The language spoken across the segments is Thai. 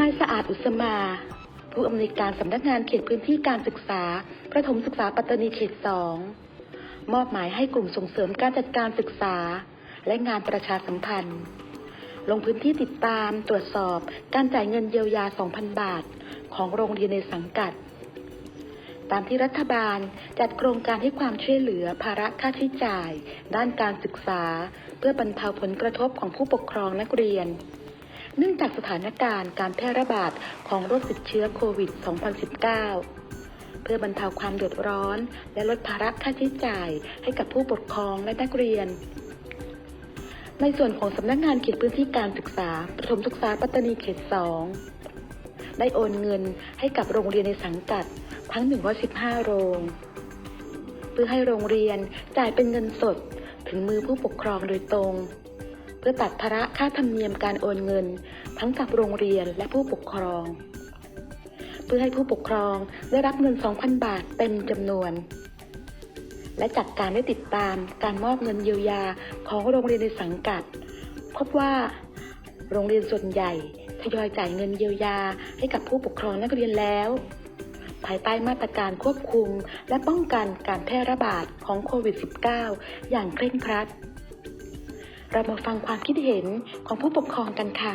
นายสะอาดอุสมา ผู้อำนวยการสำนักงานเขตพื้นที่การศึกษา ประถมศึกษาปัตตานีเขตสองมอบหมายให้กลุ่มส่งเสริมการจัดการศึกษา และงานประชาสัมพันธ์ ลงพื้นที่ติดตามตรวจสอบการจ่ายเงินเยียวยา 2,000 บาท ของโรงเรียนในสังกัด ตามที่รัฐบาลจัดโครงการให้ความช่วยเหลือภาระค่าใช้จ่าย ด้านการศึกษา เพื่อบรรเทาผลกระทบของผู้ปกครองนักเรียน เนื่องจากสถานการณ์การแพร่ระบาดของโรคติดเชื้อโควิด 2019 เพื่อบรรเทาความเดือดร้อน และลดภาระค่าใช้จ่ายให้กับผู้ปกครองและนักเรียนในส่วนของสำนักงานเขตพื้นที่การศึกษาประถมศึกษาปัตตานีเขต 2 ได้โอนเงินให้กับโรงเรียนในสังกัด ทั้ง 115 โรง เพื่อให้โรงเรียนจ่ายเป็นเงินสดถึงมือผู้ปกครองโดยตรง เพื่อตัดภาระค่าธรรมเนียมการโอนเงิน ทั้งกับโรงเรียนและผู้ปกครอง เพื่อให้ผู้ปกครองได้รับเงิน 2,000 บาทเต็มจำนวน และจากการได้ติดตามการมอบเงินเยียวยาของโรงเรียนในสังกัด พบว่า โรงเรียนส่วนใหญ่ทยอยจ่ายเงินเยียวยาให้กับผู้ปกครองนักเรียนแล้ว ภายใต้มาตรการควบคุม และป้องกันการแพร่ระบาดของโควิด -19 อย่างเคร่งครัด เรามาฟังความคิดเห็นของผู้ปกครองกันค่ะ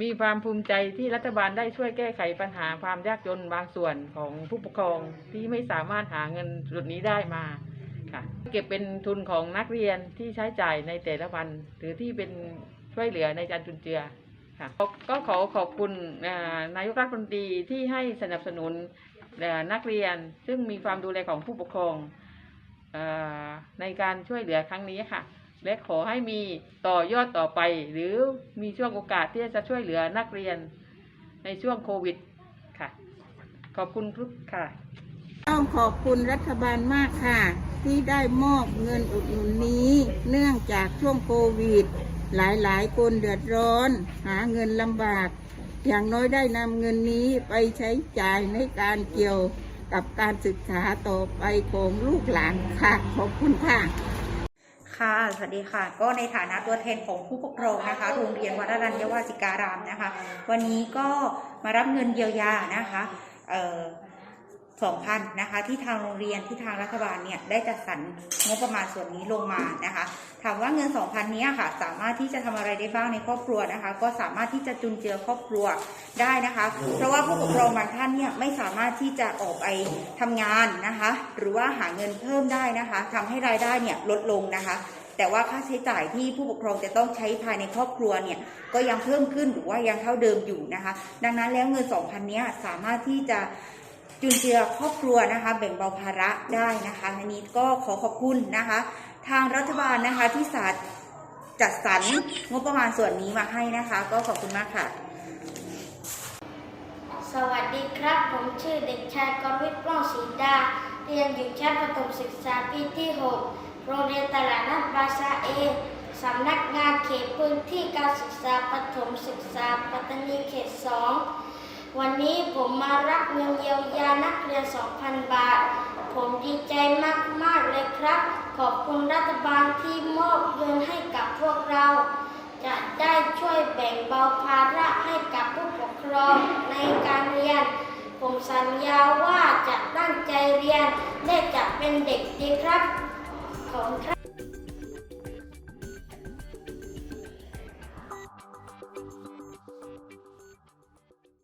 มีความภูมิใจที่รัฐบาลได้ช่วยแก้ไขปัญหาความยากจนบางส่วนของผู้ปกครองที่ไม่สามารถหาเงินจุดนี้ได้มาค่ะเก็บเป็นทุนของนักเรียนที่ใช้จ่ายในแต่ละวัน หรือที่เป็นช่วยเหลือในการจุนเจือ ค่ะก็ขอขอบคุณนายกรัฐมนตรีที่ให้สนับสนุนนักเรียนซึ่งมีความดูแลของผู้ปกครองอในการช่วยเหลือครั้งนี้ค่ะ และขอให้มีต่อยอดต่อไป หรือมีช่วงโอกาสที่จะช่วยเหลือนักเรียนในช่วงโควิดค่ะ ขอบคุณทุกค่ะ ต้องขอบคุณรัฐบาลมากค่ะ ที่ได้มอบเงินอุดหนุนนี้ เนื่องจากช่วงโควิด หลายๆคนเดือดร้อน หาเงินลำบาก อย่างน้อยได้นำเงินนี้ไปใช้จ่ายในการเกี่ยวกับการศึกษาต่อไปของลูกหลานค่ะ ขอบคุณค่ะค่ะ สวัสดีค่ะ ก็ในฐานะตัวแทนของผู้ปกครองนะคะ โรงเรียนวัดรัญญวาสิการามนะคะ วันนี้ก็มารับเงินเยียวยานะคะ เอ่อสองพันนะคะที่ทางโรงเรียนที่ทางรัฐบาลเนี่ยได้จัดสรรงบประมาณส่วนนี้ลงมานะคะถามว่าเงิน 2,000นี้ค่ะ สามารถที่จะทำอะไรได้บ้างในครอบครัวนะคะ ก็สามารถที่จะจุนเจือครอบครัวได้นะคะ เพราะว่าผู้ปกครองบางท่านเนี่ยไม่สามารถที่จะออกไปทำงานนะคะ หรือว่าหาเงินเพิ่มได้นะคะทำให้รายได้เนี่ยลดลงนะคะแต่ว่าค่าใช้จ่ายที่ผู้ปกครองจะต้องใช้ภายในครอบครัวเนี่ยก็ยังเพิ่มขึ้นหรือว่ายังเท่าเดิมอยู่นะคะ ดังนั้นแล้วเงิน 2,000 เนี้ยสามารถที่จะ จุนเจือครอบครัวนะคะแบ่งเบาภาระได้นะคะอันนี้ก็ขอขอบคุณนะคะ ทางรัฐบาลนะคะที่สาจัดสรรงบประมาณส่วนนี้มาให้นะคะ ก็ขอบคุณมากค่ะ สวัสดีครับ ผมชื่อเด็กชายกรวิทย์ปล้องศรีดา เรียนอยู่ชั้นประถมศึกษาปีที่ 6 โรงเรียนตลาดนัดบาซาเอสำนักงานเขตพื้นที่การศึกษาประถมศึกษาปัตตานีเขต 2 วันนี้ผมมารับเงินเยียวยานักเรียน 2,000 บาท ผมดีใจมาก ๆ เลยครับ ขอบคุณรัฐบาลที่มอบเงินให้กับพวกเรา จะได้ช่วยแบ่งเบาภาระให้กับผู้ปกครองในการเรียน ผมสัญญาว่าจะตั้งใจเรียน และจะเป็นเด็กดีครับ ขอบคุณครับ